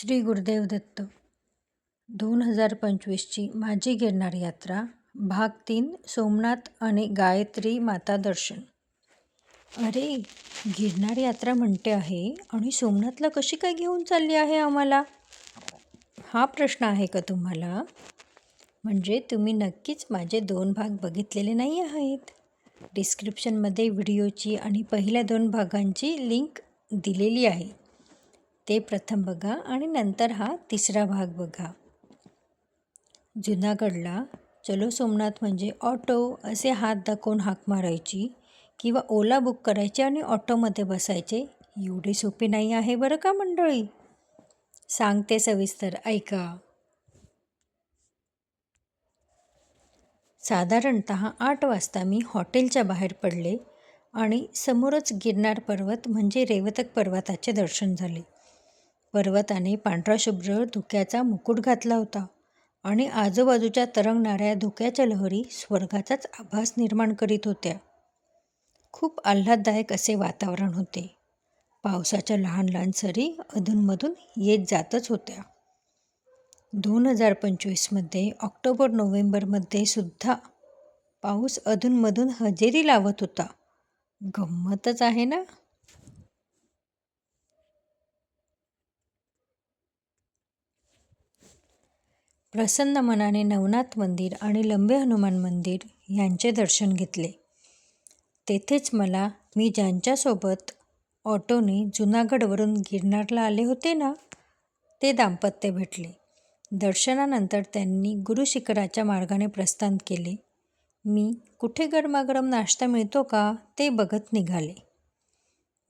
श्री गुरुदेव दत्त. दोन हजार पंचवीसची माझी गिरणार यात्रा भाग तीन सोमनाथ आणि गायत्री माता दर्शन. अरे गिरणार यात्रा म्हणते आहे आणि सोमनाथला कशी काय घेऊन चालली आहे आम्हाला? हा प्रश्न आहे का तुम्हाला? म्हणजे तुम्ही नक्कीच माझे दोन भाग बघितलेले नाही आहेत. डिस्क्रिप्शनमध्ये व्हिडिओची आणि पहिल्या दोन भागांची लिंक दिलेली आहे. ते प्रथम बघा आणि नंतर हा तिसरा भाग बघा. जुनागडला चलो सोमनाथ म्हणजे ऑटो असे हात दाखवून हाक मारायची किंवा ओला बुक करायची आणि ऑटोमध्ये बसायचे एवढी सोपी नाही आहे बरं का मंडळी? सांगते सविस्तर ऐका. साधारणत आठ वाजता मी हॉटेलच्या बाहेर पडले आणि समोरच गिरनार पर्वत म्हणजे रेवतक पर्वताचे दर्शन झाले. पर्वताने पांढरा शुभ्र धुक्याचा मुकुट घातला होता. आणि आजूबाजूच्या तरंगणाऱ्या धुक्याच्या लहरी स्वर्गाचाच आभास निर्माण करीत होत्या. खूप आल्हाददायक असे वातावरण होते. पावसाच्या लहान लहान सरी अधूनमधून येत जातच होत्या. दोन हजार पंचवीसमध्ये ऑक्टोबर नोव्हेंबरमध्ये सुद्धा पाऊस अधूनमधून हजेरी लावत होता. गंमतच आहे ना? प्रसन्न मनाने नवनाथ मंदिर आणि लंबे हनुमान मंदिर यांचे दर्शन घेतले. तेथेच मला मी ज्यांच्यासोबत ऑटोने जुनागडवरून गिरनारला आले होते ना ते दाम्पत्य भेटले. दर्शनानंतर त्यांनी गुरुशिखराच्या मार्गाने प्रस्थान केले. मी कुठे गरमागरम नाश्ता मिळतो का? ते बघत निघाले.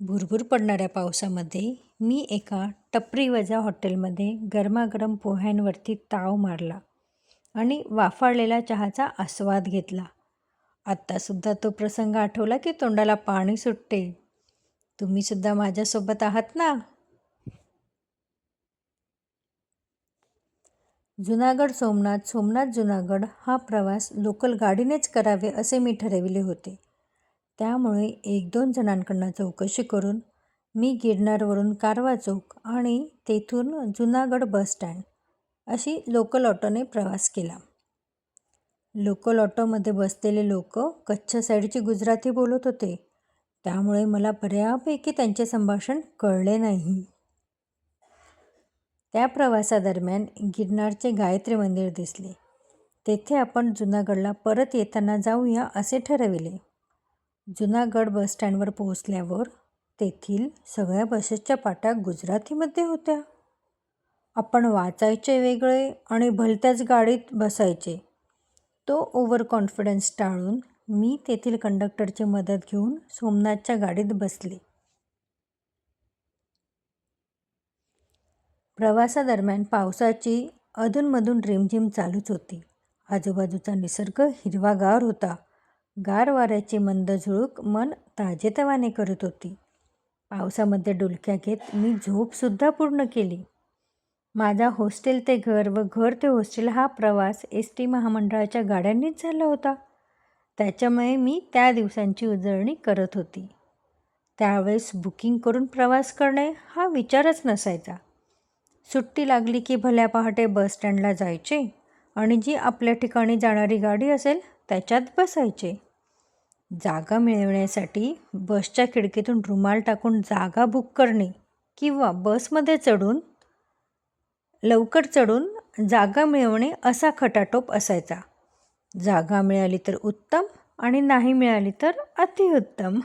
भुरभुर पडणाऱ्या पावसामध्ये मी एका टपरीवजा हॉटेलमध्ये गरमागरम पोह्यांवरती ताव मारला आणि वाफाळलेला चहाचा आस्वाद घेतला. आत्तासुद्धा तो प्रसंग आठवला की तोंडाला पाणी सुटते. तुम्हीसुद्धा माझ्यासोबत आहात ना? जुनागड सोमनाथ सोमनाथ जुनागड हा प्रवास लोकल गाडीनेच करावे असे मी ठरविले होते. त्यामुळे एक दोन जणांकडनं चौकशी करून मी गिरनारवरून कारवा चौक आणि तेथून जुनागड बस स्टँड अशी लोकल ऑटोने प्रवास केला. लोकल ऑटोमध्ये बसलेले लोक कच्छ साईडची गुजराती बोलत होते. त्यामुळे मला बऱ्यापैकी त्यांचे संभाषण कळले नाही. त्या प्रवासादरम्यान गिरनारचे गायत्री मंदिर दिसले. तेथे आपण जुनागडला परत येताना जाऊया असे ठरविले. जुनागड बसस्टँडवर पोहोचल्यावर तेथील सगळ्या बसेसच्या पाट्या गुजरातीमध्ये होत्या. आपण वाचायचे वेगळे आणि भलत्याच गाडीत बसायचे. तो ओव्हर कॉन्फिडन्स टाळून मी तेथील कंडक्टरची मदत घेऊन सोमनाथच्या गाडीत बसले. प्रवासादरम्यान पावसाची अधूनमधून रिमझिम चालूच होती. आजूबाजूचा निसर्ग हिरवागार होता. गार वाऱ्याची मंद झुळूक मन ताजेतवाने करत होती. पावसामध्ये डुलक्या घेत मी झोपसुद्धा पूर्ण केली. माझा हॉस्टेल ते घर व घर ते हॉस्टेल हा प्रवास एस टी महामंडळाच्या गाड्यांनीच झाला होता. त्याच्यामुळे मी त्या दिवसांची उजळणी करत होती. त्यावेळेस बुकिंग करून प्रवास करणे हा विचारच नसायचा. सुट्टी लागली की भल्या पहाटे बस स्टँडला जायचे आणि जी आपल्या ठिकाणी जाणारी गाडी असेल त्याच्यात बसायचे. जागा मिळवण्यासाठी बसच्या खिडकीतून रुमाल टाकून जागा बुक करणे किंवा बसमध्ये चढून लवकर चढून जागा मिळवणे असा खटाटोप असायचा. जागा मिळाली तर उत्तम आणि नाही मिळाली तर अतिउत्तम.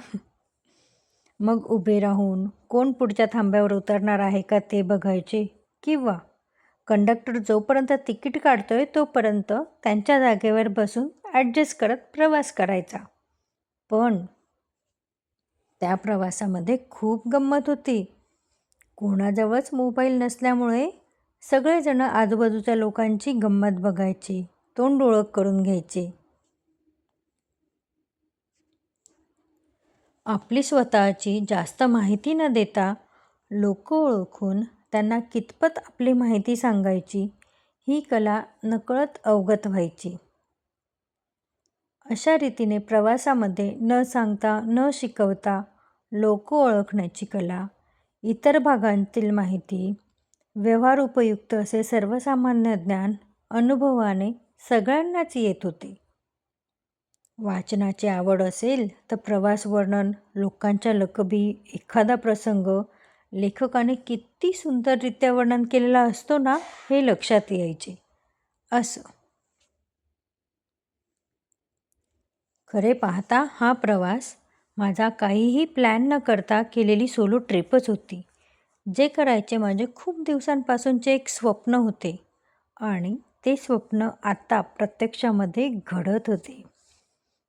मग उभे राहून कोण पुढच्या थांब्यावर उतरणार आहे का ते बघायचे किंवा कंडक्टर जोपर्यंत तिकीट काढतोय तोपर्यंत त्यांच्या जागेवर बसून ॲडजस्ट करत प्रवास करायचा. पण त्या प्रवासामध्ये खूप गंमत होती. कोणाजवळच मोबाईल नसल्यामुळे सगळेजण आजूबाजूच्या लोकांची गंमत बघायची तोंड ओळख करून घ्यायची. आपली स्वतःची जास्त माहिती न देता लोक ओळखून त्यांना कितपत आपली माहिती सांगायची ही कला नकळत अवगत व्हायची. अशा रीतीने प्रवासामध्ये न सांगता न शिकवता लोक ओळखण्याची कला इतर भागांतील माहिती व्यवहार उपयुक्त असे सर्वसामान्य ज्ञान अनुभवाने सगळ्यांनाच येत होते. वाचनाची आवड असेल तर प्रवास वर्णन लोकांच्या लकबी एखादा प्रसंग लेखकाने किती सुंदररित्या वर्णन केलेला असतो ना हे लक्षात यायचे. असं खरे पाहता हा प्रवास माझा काहीही प्लॅन न करता केलेली सोलो ट्रिपच होती. जे करायचे माझे खूप दिवसांपासूनचे एक स्वप्न होते आणि ते स्वप्न आत्ता प्रत्यक्षामध्ये घडत होते.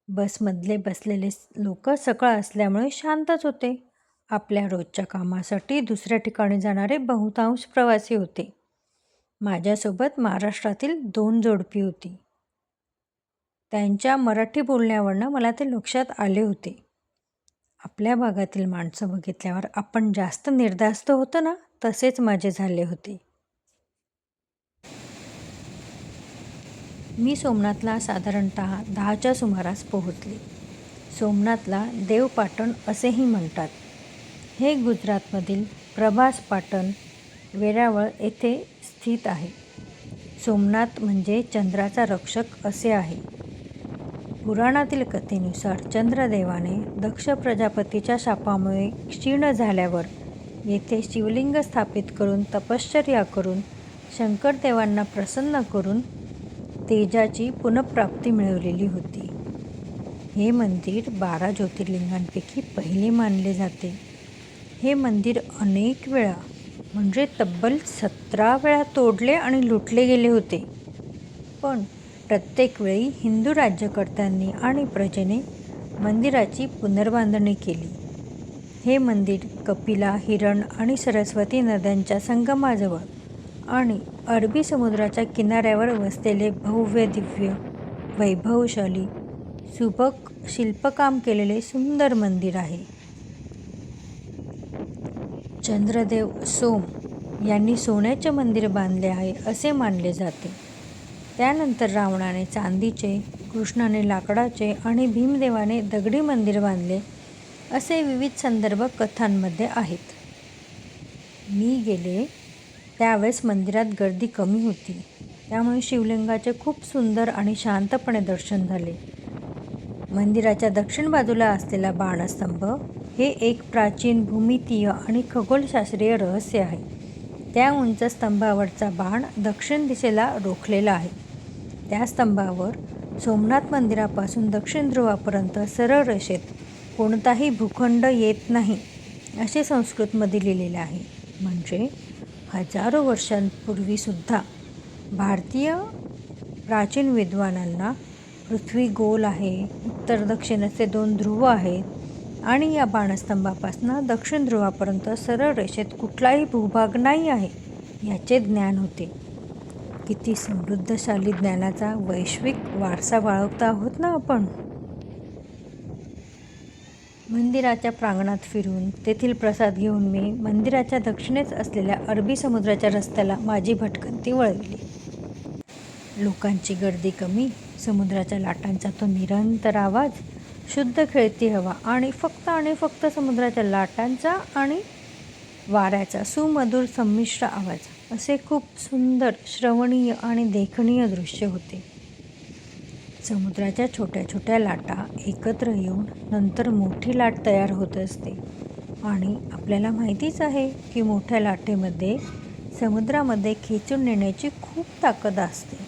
बसमधले बसलेले लोक सकाळ असल्यामुळे शांतच होते. आपल्या रोजच्या कामासाठी दुसऱ्या ठिकाणी जाणारे बहुतांश प्रवासी होते. माझ्यासोबत महाराष्ट्रातील दोन जोडपी होती. त्यांच्या मराठी बोलण्यावरनं मला ते लक्षात आले होते. आपल्या भागातील माणसं बघितल्यावर आपण जास्त निर्धास्त होतो ना तसेच माझे झाले होते. मी सोमनाथला साधारणत दहाच्या सुमारास पोहोचले. सोमनाथला देवपाटण असेही म्हणतात. हे गुजरातमधील प्रभास पाटण वेरावळ येथे स्थित आहे. सोमनाथ म्हणजे चंद्राचा रक्षक असे आहे. पुराणातील कथेनुसार चंद्रदेवाने दक्ष प्रजापतीच्या शापामुळे क्षीण झाल्यावर येथे शिवलिंग स्थापित करून तपश्चर्या करून शंकरदेवांना प्रसन्न करून तेजाची पुनःप्राप्ती मिळवलेली होती. हे मंदिर बारा ज्योतिर्लिंगांपैकी पहिले मानले जाते. हे मंदिर अनेक वेळा म्हणजे तब्बल सतरा वेळा तोडले आणि लुटले गेले होते. पण प्रत्येक वेळी हिंदू राज्यकर्त्यांनी आणि प्रजेने मंदिराची पुनर्बांधणी केली. हे मंदिर कपिला हिरण आणि सरस्वती नद्यांच्या संगमाजवळ आणि अरबी समुद्राच्या किनाऱ्यावर वसलेले भव्य दिव्य वैभवशाली सुबक शिल्पकाम केलेले सुंदर मंदिर आहे. चंद्रदेव सोम यांनी सोन्याचे मंदिर बांधले आहे असे मानले जाते. त्यानंतर रावणाने चांदीचे कृष्णाने लाकडाचे आणि भीमदेवाने दगडी मंदिर बांधले असे विविध संदर्भ कथांमध्ये आहेत. मी गेले त्यावेळेस मंदिरात गर्दी कमी होती. त्यामुळे शिवलिंगाचे खूप सुंदर आणि शांतपणे दर्शन झाले. मंदिराच्या दक्षिण बाजूला असलेला बाणस्तंभ हे एक प्राचीन भूमितीय आणि खगोलशास्त्रीय रहस्य आहे. त्या उंच स्तंभावरचा बाण दक्षिण दिशेला रोखलेला आहे. त्या स्तंभावर सोमनाथ मंदिरापासून दक्षिण ध्रुवापर्यंत सरळ रेषेत कोणताही भूखंड येत नाही असे संस्कृतमध्ये लिहिलेले आहे. म्हणजे हजारो वर्षांपूर्वीसुद्धा भारतीय प्राचीन विद्वानांना पृथ्वी गोल आहे उत्तर दक्षिण असे दोन ध्रुव आहेत आणि या बाणस्तंभापासून दक्षिण ध्रुवापर्यंत सरळ रेषेत कुठलाही भूभाग नाही आहे याचे ज्ञान होते. किती समृद्धशाली ज्ञानाचा वैश्विक वारसा बाळगता आहोत ना आपण? मंदिराच्या प्रांगणात फिरून तेथील प्रसाद घेऊन मी मंदिराच्या दक्षिणेस असलेल्या अरबी समुद्राच्या रस्त्याला माझी भटकंती वळवली. लोकांची गर्दी कमी समुद्राच्या लाटांचा तो निरंतर आवाज शुद्ध खेळती हवा आणि फक्त आणि फक्त समुद्राच्या लाटांचा आणि वाऱ्याचा सुमधुर संमिश्र आवाज. असे खूप सुंदर श्रवणीय आणि देखणीय दृश्य होते. समुद्राच्या छोट्या छोट्या लाटा एकत्र येऊन नंतर मोठी लाट तयार होत असते. आणि आपल्याला माहितीच आहे की मोठ्या लाटेमध्ये समुद्रामध्ये खेचून नेण्याची खूप ताकद असते.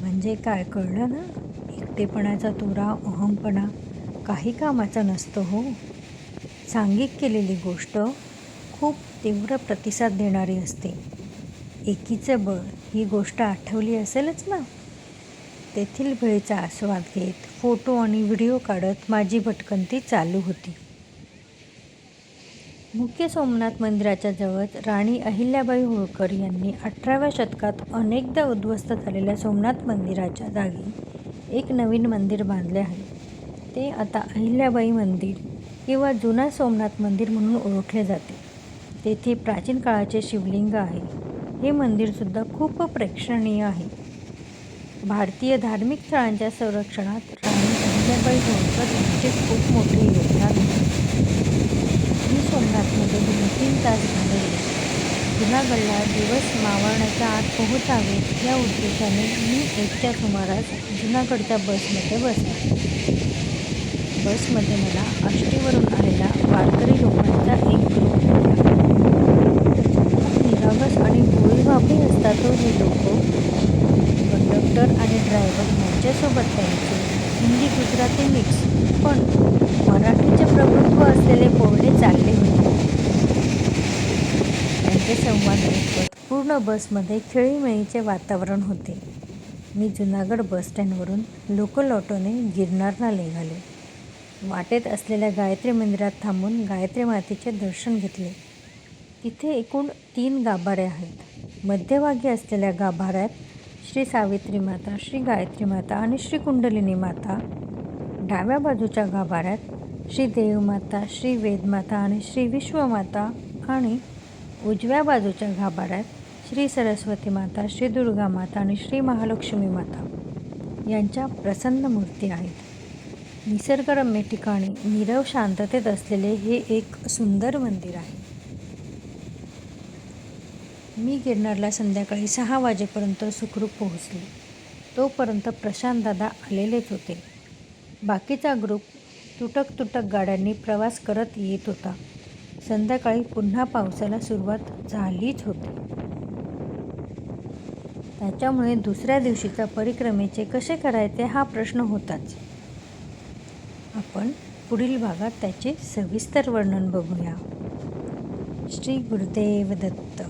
म्हणजे काय कळलं ना? एकटेपणाचा तोरा अहमपणा काही कामाचा नसतो हो. सांघिक केलेली गोष्ट खूप तीव्र प्रतिसाद देणारी असते. एकीचं बळ ही गोष्ट आठवली असेलच ना? तेथील वेळेचा आस्वाद घेत फोटो आणि व्हिडिओ काढत माझी भटकंती चालू होती. मुख्य सोमनाथ मंदिराच्या जवळ राणी अहिल्याबाई होळकर यांनी अठराव्या शतकात अनेकदा उद्ध्वस्त झालेल्या सोमनाथ मंदिराच्या जागी एक नवीन मंदिर बांधले आहे. ते आता अहिल्याबाई मंदिर किंवा जुना सोमनाथ मंदिर म्हणून ओळखले जाते. तेथे प्राचीन काळाचे शिवलिंग आहे. हे मंदिरसुद्धा खूप प्रेक्षणीय आहे. भारतीय धार्मिक स्थळांच्या संरक्षणात राणी अहिल्याबाई होळकर यांचे खूप मोठे योगदान आहे. मी सोमनाथमध्ये दोन तीन तास घालवले जुनागडला दिवस मावळण्याच्या आत पोहोचावे या उद्देशाने मी एकच्या सुमारास जुनागडच्या बसमध्ये बसले. बसमध्ये मला आष्टीवरून आलेला वारकरी लोकांना एक ग्रुप भेटला खूप निरागस आणि भोळीभाबडी असतात हो हे लोक कंडक्टर आणि ड्रायव्हर यांच्यासोबत त्यांचे हिंदी गुजराती मिक्स पण मराठीचे प्रभुत्व असलेले बोलणे चालले होते त्यांचे संवाद ऐकत पूर्ण बसमध्ये खेळीमेळीचे वातावरण होते. मी जुनागड बसस्टँडवरून लोकल ऑटोने गिरनारला निघाले. वाटेत असलेल्या गायत्री मंदिरात थांबून गायत्री मातेचे दर्शन घेतले. तिथे एकूण तीन गाभारे आहेत. मध्यभागी असलेल्या गाभाऱ्यात श्री सावित्री माता श्री गायत्री माता आणि श्री कुंडलिनी माता. डाव्या बाजूच्या गाभाऱ्यात श्री देवमाता श्री वेदमाता आणि श्री विश्वमाता आणि उजव्या बाजूच्या गाभाऱ्यात श्री सरस्वती माता श्री दुर्गा माता आणि श्री महालक्ष्मी माता यांच्या प्रसन्न मूर्ती आहेत. निसर्गरम्य ठिकाणी नीरव शांततेत असलेले हे एक सुंदर मंदिर आहे. मी गिरनारला संध्याकाळी सहा वाजेपर्यंत सुखरूप पोहोचले. तोपर्यंत प्रशांत दादा आलेलेच होते. बाकीचा ग्रुप तुटक तुटक गाड्यांनी प्रवास करत येत होता. संध्याकाळी पुन्हा पावसाला सुरुवात झालीच होती. त्याच्यामुळे दुसऱ्या दिवशीच्या परिक्रमेचे कसे करायचे हा प्रश्न होताच. आपण पुढील भागात त्याचे सविस्तर वर्णन बघूया. श्री गुरुदेव दत्त.